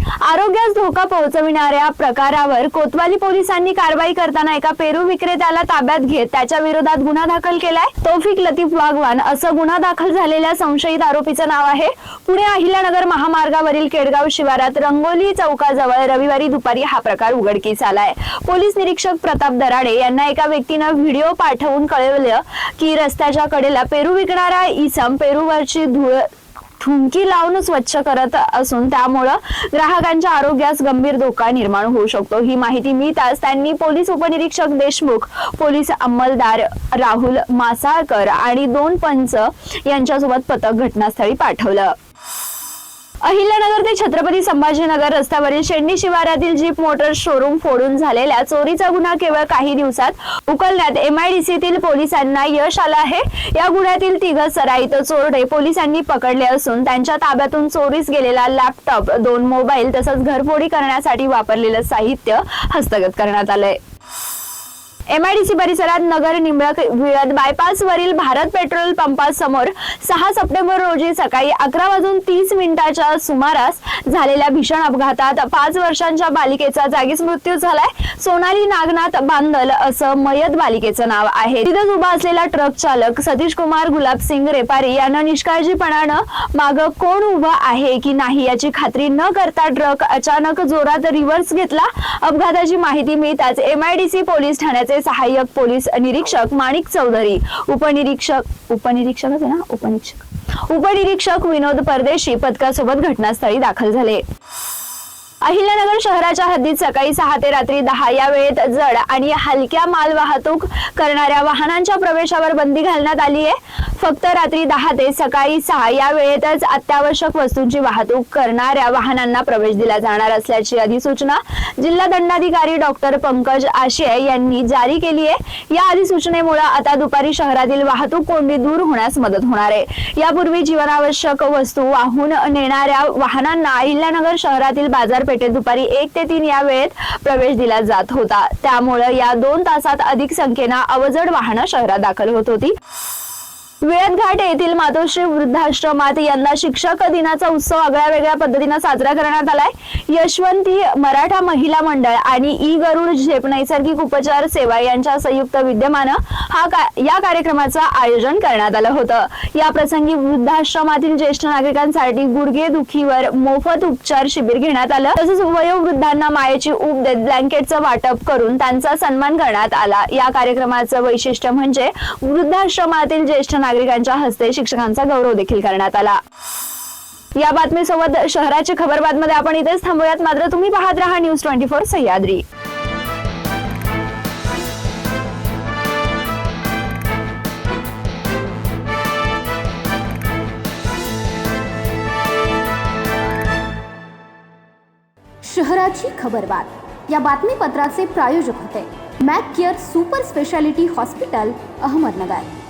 आरोग्यास धोका पोहोचविणाऱ्या प्रकारावर कोतवाली पोलिसांनी कारवाई करताना एका पेरू विक्रेत्याला ताब्यात घेत त्याच्या विरोधात गुन्हा दाखल केलाय. तौफिक लतीफ वागवान असं गुन्हा दाखल झालेल्या संशयित आरोपीचं नाव आहे. पुणे अहिल्यानगर महामार्गावरील केडगाव शिवारात रंगोली चौकाजवळ रविवारी दुपारी हा प्रकार उघडकीस आलाय. पोलीस निरीक्षक प्रताप दराडे यांना एका व्यक्तीनं व्हिडिओ पाठवून कळवलं की रस्त्याच्या कडेला पेरू विकणारा इसम पेरूवरची धूळ थुंकी लावून स्वच्छ करत असून त्यामुळं ग्राहकांच्या आरोग्यास गंभीर धोका निर्माण होऊ शकतो. ही माहिती मिळताच त्यांनी पोलीस उपनिरीक्षक देशमुख पोलीस अंमलदार राहुल मासाळकर आणि दोन पंच यांच्यासोबत पथक घटनास्थळी पाठवलं. अहिल्यानगर ते छत्रपती संभाजीनगर रस्त्यावरील शेंडी शिवारातील जीप मोटर शोरूम फोडून झालेल्या चोरीचा गुन्हा केवळ काही दिवसात उकलण्यात एमआयडीसीतील पोलिसांना यश आलं आहे. या गुन्ह्यातील तिघ सराईत चोरडे पोलिसांनी पकडले असून त्यांच्या ताब्यातून चोरीस गेलेला लॅपटॉप दोन मोबाईल तसंच घरफोडी करण्यासाठी वापरलेलं साहित्य हस्तगत करण्यात आलंय. एमआयडीसी परिसरात नगर निंबळक विळद बायपास वरील भारत पेट्रोल पंपासमोर सहा सप्टेंबर रोजी सकाळी अकरा वाजून तीस मिनिटाच्या सुमारास झालेल्या भीषण अपघातात पाच वर्षांच्या बालिकेचा जागीच मृत्यू झालाय. सोनाली नागनाथ बांदल असं मयत बालिकेचं नाव आहे. तिथंच उभा असलेला ट्रक चालक सतीश कुमार गुलाबसिंग रेपारी यांना निष्काळजीपणानं माग कोण उभं आहे की नाही याची खात्री न करता ट्रक अचानक जोरात रिव्हर्स घेतला. अपघाताची माहिती मिळताच एमआयडीसी पोलीस ठाण्याचे सहाय्यक पोलीस निरीक्षक माणिक चौधरी उपनिरीक्षक उपनिरीक्षकच आहे ना? उपनिरीक्षक. उपनिरीक्षक विनोद परदेशी पथकासोबत घटनास्थळी दाखल झाले. अहिल्यानगर शहराच्या हद्दीत सकाळी सहा ते रात्री दहा या वेळेत जड आणि हलक्या माल वाहतूक करणाऱ्या वाहनांच्या प्रवेशावर बंदी घालण्यात आली आहे फक्त रात्री दहा ते सकाळी सहा या वेळेतच अत्यावश्यक वस्तूंची वाहतूक करणाऱ्या वाहनांना प्रवेश दिला जाणार असल्याची अधिसूचना जिल्हा दंडाधिकारी डॉक्टर पंकज आशे यांनी जारी केली आहे. या अधिसूचनेमुळे आता दुपारी शहरातील वाहतूक कोंडी दूर होण्यास मदत होणार आहे. यापूर्वी जीवनावश्यक वस्तू वाहून नेणाऱ्या वाहनांना अहिल्यानगर शहरातील बाजारपेठेत दुपारी एक ते तीन या वेळेत प्रवेश दिला जात होता. त्यामुळे या दोन तासात अधिक संख्येनं अवजड वाहनं शहरात दाखल होत होती. विळद येथील मातोश्री वृद्धाश्रमात यंदा शिक्षक दिनाचा उत्सव आगळ्या वेगळ्या पद्धतीनं साजरा करण्यात आलाय. यशवंती मराठा महिला मंडळ आणि ई गरुड झेप नैसर्गिक उपचार सेवा यांच्या संयुक्त विद्यमानं हा का या कार्यक्रमाचं आयोजन करण्यात आलं होतं. या प्रसंगी वृद्धाश्रमातील ज्येष्ठ नागरिकांसाठी गुडघे दुखीवर मोफत उपचार शिबिर घेण्यात आलं. तसंच वयोवृद्धांना मायेची ऊब देत ब्लँकेटचं वाटप करून त्यांचा सन्मान करण्यात आला. या कार्यक्रमाचं वैशिष्ट्य म्हणजे वृद्धाश्रमातील ज्येष्ठ नागरिकांच्या हस्ते शिक्षकांचा गौरव देखील करण्यात आला. या बातमीसोबत शहराची खबरबातमध्ये आपण इथेच थांबूयात. मात्र तुम्ही पाहत राहा न्यूज ट्वेंटी फोर सह्याद्री. शहराची खबरबात या बातमीपत्राचे प्रायोजक होते Mac Care super speciality hospital Ahmednagar.